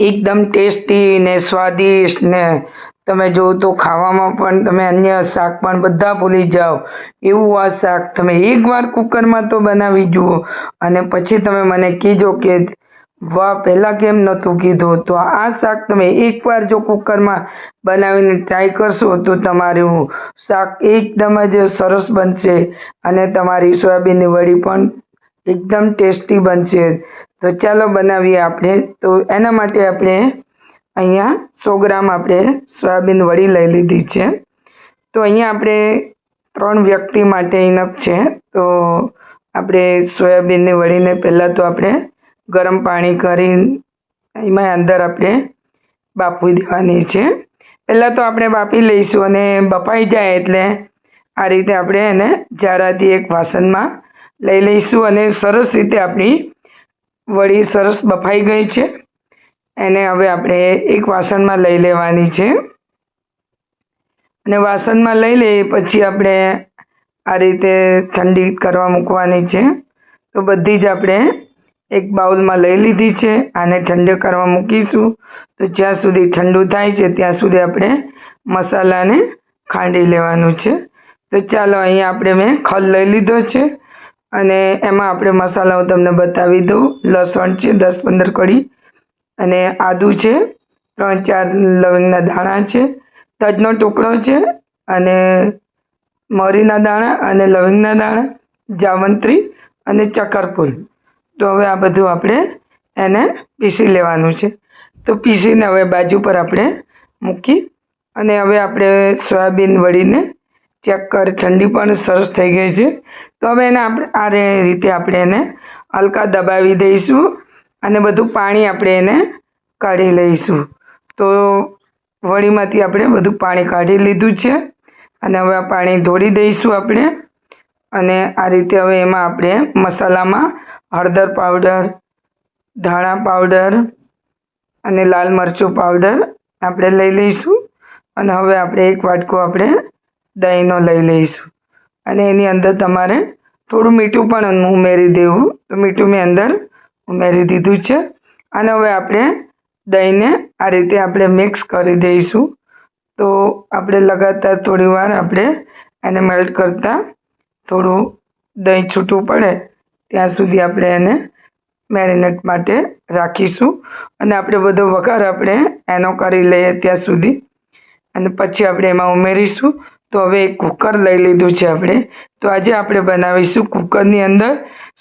એકદમ ટેસ્ટી ને સ્વાદિષ્ટ ને તમે જુઓ તો ખાવામાં પણ તમે અન્ય શાક પણ બધા ભૂલી જાઓ. એવું આ શાક તમે એકવાર કુકરમાં તો બનાવી જુઓ અને પછી તમે મને કહેજો કે વાહ, પહેલાં કેમ નહોતું કીધું? તો આ શાક તમે એકવાર જો કુકરમાં બનાવીને ટ્રાય કરશો તો તમારું શાક એકદમ જ સરસ બનશે અને તમારી સોયાબીનની વડી પણ એકદમ ટેસ્ટી બનશે. તો ચાલો બનાવીએ આપણે. તો એના માટે આપણે અહીંયા સો ગ્રામ આપણે સોયાબીન વડી લઈ લીધી છે. તો અહીંયા આપણે ત્રણ વ્યક્તિ માટે ઇનફ છે. તો આપણે સોયાબીનની વડીને પહેલાં તો આપણે ગરમ પાણી કરી એમાં અંદર આપણે બાફી દેવાની છે. પહેલાં તો આપણે બાફી લઈશું અને બફાઈ જાય એટલે આ રીતે આપણે એને જારાથી એક વાસણમાં લઈ લઈશું અને સરસ રીતે આપણી વડી સરસ બફાઈ ગઈ છે. એને હવે આપણે એક વાસણમાં લઈ લેવાની છે. અને વાસણમાં લઈ લઈએ પછી આપણે આ રીતે ઠંડી કરવા મૂકવાની છે. તો બધી જ આપણે એક બાઉલમાં લઈ લીધી છે. આને ઠંડો કરવા મૂકીશું. તો જ્યાં સુધી ઠંડુ થાય છે, ત્યાં સુધી આપણે મસાલાને ખાંડી લેવાનું છે. તો ચાલો અહીંયા આપણે મેં ખલ લઈ લીધો છે. અને એમાં આપણે મસાલા હું તમને બતાવી દઉં. લસણ છે, દસ પંદર કડી અને આદું છે, ત્રણ ચાર લવિંગના દાણા છે, તજનો ટુકડો છે અને મરીના દાણા અને લવિંગના દાણા, જાવંત્રી અને ચક્કરફૂલ. તો હવે આ બધું આપણે એને પીસી લેવાનું છે. તો પીસીને હવે બાજુ પર આપણે મૂકી અને હવે આપણે સોયાબીન વળીને ચેક કર, ઠંડી પણ સરસ થઈ ગઈ છે. તો હવે એને આપણે, આ રીતે આપણે એને હલકા દબાવી દઈશું અને બધું પાણી આપણે એને કાઢી લઈશું. તો વળીમાંથી આપણે બધું પાણી કાઢી લીધું છે અને હવે આ પાણી ધોળી દઈશું આપણે અને આ રીતે હવે એમાં આપણે મસાલામાં હળદર પાવડર, ધાણા પાવડર અને લાલ મરચું પાવડર આપણે લઈ લઈશું. અને હવે આપણે એક વાટકો આપણે દહીંનો લઈ લઈશું. અને એની અંદર તમારે થોડું મીઠું પણ ઉમેરી દેવું. તો મીઠું મેં અંદર ઉમેરી દીધું છે. અને હવે આપણે દહીંને આ રીતે આપણે મિક્સ કરી દઈશું. તો આપણે લગાતાર થોડી વાર આપણે એને મેલ્ટ કરતાં થોડું દહીં છૂટું પડે ત્યાં સુધી આપણે એને મેરિનેટ માટે રાખીશું. અને આપણે બધો વઘાર આપણે એનો કરી લઈએ ત્યાં સુધી. અને પછી આપણે એમાં ઉમેરીશું. તો હવે કુકર લઈ લીધું છે આપણે. તો આજે આપણે બનાવીશું કુકરની અંદર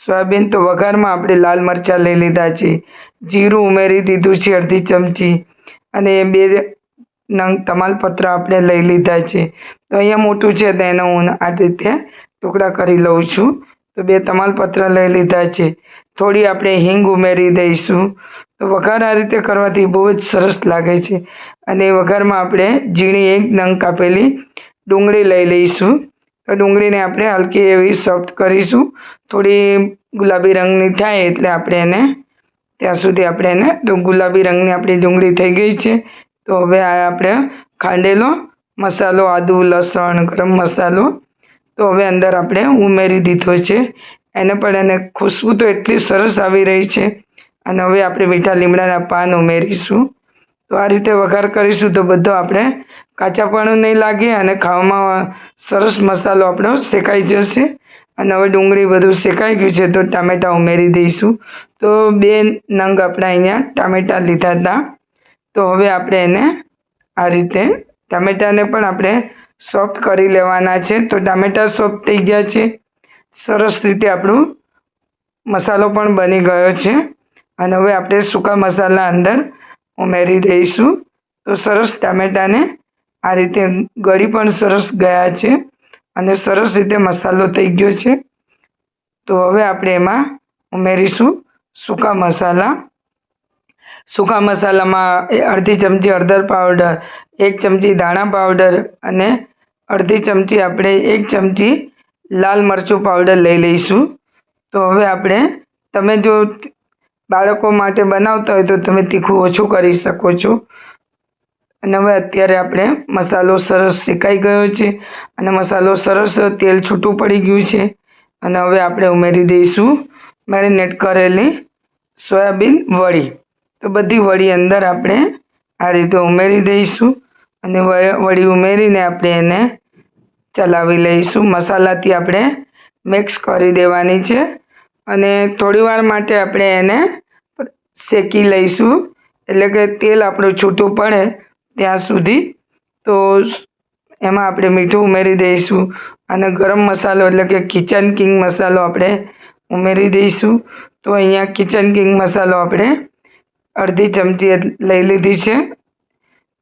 સોયાબીન. તો વઘારમાં આપણે લાલ મરચાં લઈ લીધા છે. જીરું ઉમેરી દીધું છે અડધી ચમચી. અને બે નંગ તમાલપત્ર આપણે લઈ લીધા છે. તો અહીંયા મોટું છે તો હું આ રીતે ટુકડા કરી લઉં છું. તો બે તમાલપત્ર લઈ લીધા છે. થોડી આપણે હિંગ ઉમેરી દઈશું. તો વઘાર આ રીતે કરવાથી બહુ જ સરસ લાગે છે. અને વઘારમાં આપણે ઝીણી એક નંગ કાપેલી ડુંગળી લઈ લઈશું. તો ડુંગળીને આપણે હલકી એવી સોફ્ટ કરીશું. થોડી ગુલાબી રંગની થાય એટલે આપણે એને ત્યાં સુધી આપણે એને તો ગુલાબી રંગની આપણી ડુંગળી થઈ ગઈ છે. તો હવે આ આપણે ખાંડેલો મસાલો, આદુ, લસણ, ગરમ મસાલો, તો હવે અંદર આપણે ઉમેરી દીધો છે. એને પણ એને ખુશ્બુ તો એટલી સરસ આવી રહી છે. અને હવે આપણે મીઠા લીમડાના પાન ઉમેરીશું. તો આ રીતે વઘાર કરીશું તો બધો આપણે કાચાપણું નહીં લાગે અને ખાવામાં સરસ મસાલો આપણો શેકાઈ જશે. અને હવે ડુંગળી બધું શેકાઈ ગયું છે તો ટામેટાં ઉમેરી દઈશું. તો બે નંગ આપણે અહીંયા ટામેટાં લીધા હતા. તો હવે આપણે એને આ રીતે ટામેટાને પણ આપણે સોફ્ટ કરી લેવાના છે. તો ટામેટાં સોફ્ટ થઈ ગયા છે. સરસ રીતે આપણું મસાલો પણ બની ગયો છે. અને હવે આપણે સૂકા મસાલા અંદર ઉમેરી દઈશું તો સરસ ટામેટાને આ રીતે ગળી પણ સરસ ગયા છે અને સરસ રીતે મસાલો થઈ ગયો છે. તો હવે આપણે એમાં ઉમેરીશું સૂકા મસાલા. સૂકા મસાલામાં અડધી ચમચી હળદર પાવડર એક ચમચી ધાણા પાવડર અને અડધી ચમચી આપણે એક ચમચી લાલ મરચું પાવડર લઈ લઈશું. તો હવે આપણે તમે જો બાળકો માટે બનાવતા હોય તો તમે તીખું ઓછું કરી શકો છો. અને હવે અત્યારે આપણે મસાલો સરસ શેકાઈ ગયો છે. અને મસાલો સરસ તેલ છૂટું પડી ગયું છે. અને હવે આપણે ઉમેરી દઈશું મેરિનેટ કરેલી સોયાબીન વડી. તો બધી વડી અંદર આપણે આ રીતે ઉમેરી દઈશું. અને વળી ઉમેરીને આપણે એને ચલાવી લઈશું. મસાલાથી આપણે મિક્સ કરી દેવાની છે. અને થોડીવાર માટે આપણે એને શેકી લઈશું. એટલે કે તેલ આપણું છૂટું પડે ત્યાં સુધી. તો એમાં આપણે મીઠું ઉમેરી દઈશું. અને ગરમ મસાલો એટલે કે કિચન કિંગ મસાલો આપણે ઉમેરી દઈશું. તો અહીંયા કિચન કિંગ મસાલો આપણે અડધી ચમચી લઈ લીધી છે.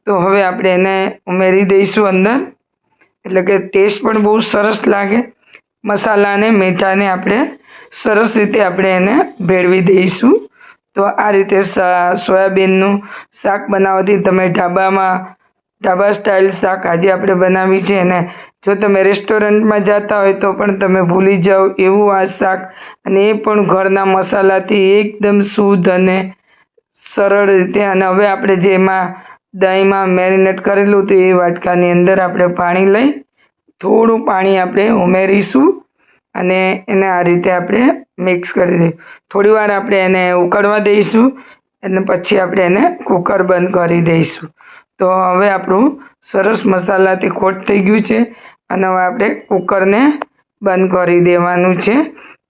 તો હવે આપણે એને ઉમેરી દઈશું અંદર. એટલે કે ટેસ્ટ પણ બહુ સરસ લાગે. મસાલાને મીઠાને આપણે સરસ રીતે આપણે એને ભેળવી દઈશું. તો આ રીતે સોયાબીનનું શાક બનાવવાથી તમે ઢાબામાં, ઢાબા સ્ટાઇલ શાક આજે આપણે બનાવી છે અને જો તમે રેસ્ટોરન્ટમાં જતા હોય તો પણ તમે ભૂલી જાઓ એવું આ શાક. અને એ પણ ઘરના મસાલાથી એકદમ શુદ્ધ અને સરળ રીતે. અને હવે આપણે જેમાં દહીંમાં મેરિનેટ કરેલું હતું એ વાટકાની અંદર આપણે પાણી લઈ થોડું પાણી આપણે ઉમેરીશું. અને એને આ રીતે આપણે મિક્સ કરી દઈશું થોડી વાર આપણે એને ઉકળવા દઈશું અને પછી આપણે એને કુકર બંધ કરી દઈશું. તો હવે આપણું સરસ મસાલાથી ખોટ થઈ ગયું છે અને હવે આપણે કુકરને બંધ કરી દેવાનું છે.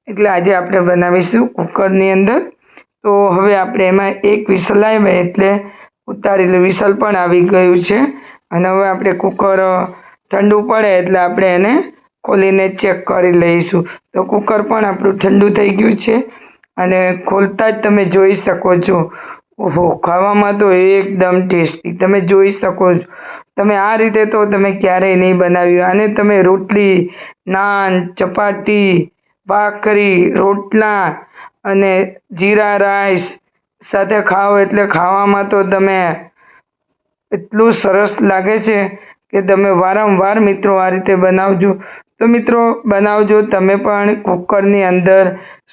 એટલે આજે આપણે બનાવીશું કુકરની અંદર. તો હવે આપણે એમાં એક વિસલ આવે એટલે ઉતારેલું વિસલ પણ આવી ગયું છે. અને હવે આપણે કુકર ઠંડુ પડે એટલે આપણે એને ખોલીને ચેક કરી લઈશું. તો કુકર પણ આપણું ઠંડુ થઈ ગયું છે અને ખોલતા જ તમે જોઈ શકો છો. ઓહો, ખાવામાં તો એકદમ ટેસ્ટી. તમે જોઈ શકો છો. તમે આ રીતે તો તમે ક્યારેય નહીં બનાવ્યું. અને તમે રોટલી, નાન, ચપાટી, ભાખરી, રોટલા અને જીરા રાઈસ સાથે ખાઓ એટલે ખાવામાં તો તમે એટલું સરસ લાગે છે કે તમે વારંવાર મિત્રો આ રીતે બનાવજો. તો મિત્રો, બનાવજો તમે પણ કુકરની અંદર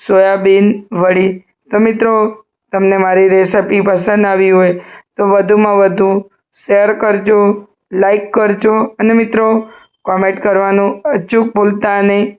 સોયાબીન વડી. તો મિત્રો, તમને મારી રેસિપી પસંદ આવી હોય તો વધુમાં વધુ શેર કરજો, લાઈક કરજો અને મિત્રો, કોમેન્ટ કરવાનું અચૂક ભૂલતા નહીં.